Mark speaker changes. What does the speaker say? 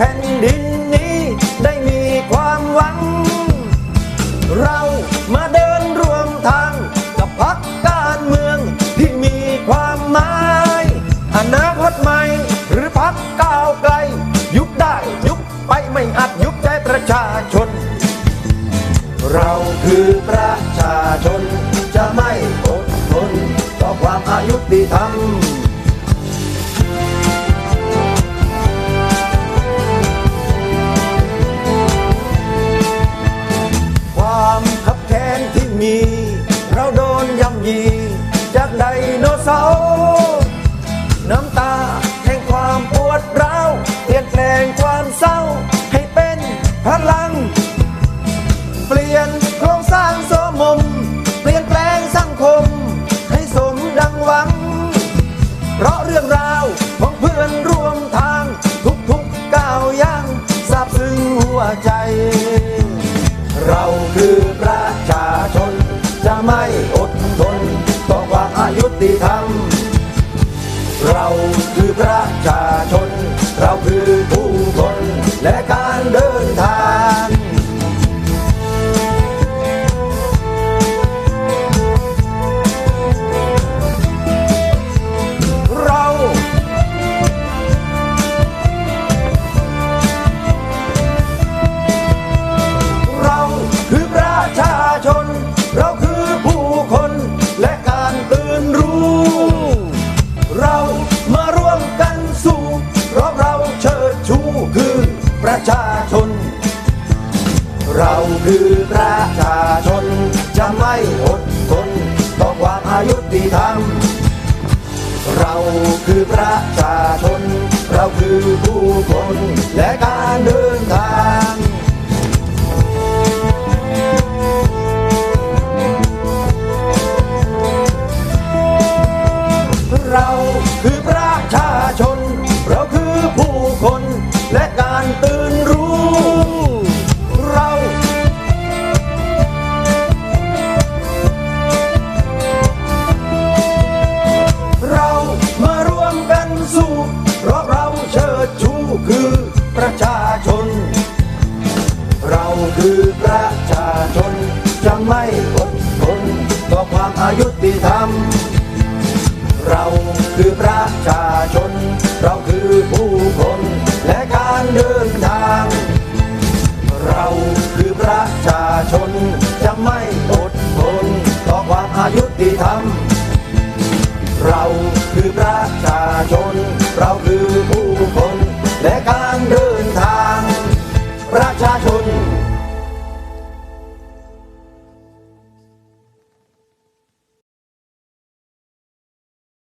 Speaker 1: แผ่นดินนี้ได้มีความหวัง เรามาเดินร่วมทางกับพักการเมืองที่มีความหมายอนาคตใหม่หรือพักก้าวไกล ยุบได้ยุบไปไม่อาจยุบใจประชาชน เราคือประชาชนจะไม่อดทนต่อความอายุติธรรม มี เราโดนย่ำยี จากไดโนเสาร์น้ำตาแห่งความปวดร้าวเปลี่ยนแปลงความเศร้า ให้เป็นพลัง เปลี่ยนโครงสร้างโสมม เปลี่ยนแปลงสังคม ให้สมดังหวัง เพราะเรื่องราวของเพื่อนร่วมทาง ทุกๆก้าวย่างซาบซึ้งหัวใจ เราคือประชาชน จะไม่อดทนต่อความอายุติธรรม เราคือประชาชน เราคือผู้คนและการ ชาชน เราคือประชาชน จะไม่อดทนต่อความอายุติธรรม เราคือประชาชน เราคือผู้คนและการเดินทางเราคือประชา ประชาชน เราคือประชาชน จะไม่อดทนต่อความอายุติธรรม เราคือประชาชน เราคือผู้คนและการเดินทาง เราคือประชาชน จะไม่อดทนต่อความอายุติธรรม เราคือประชาชน เราคือผู้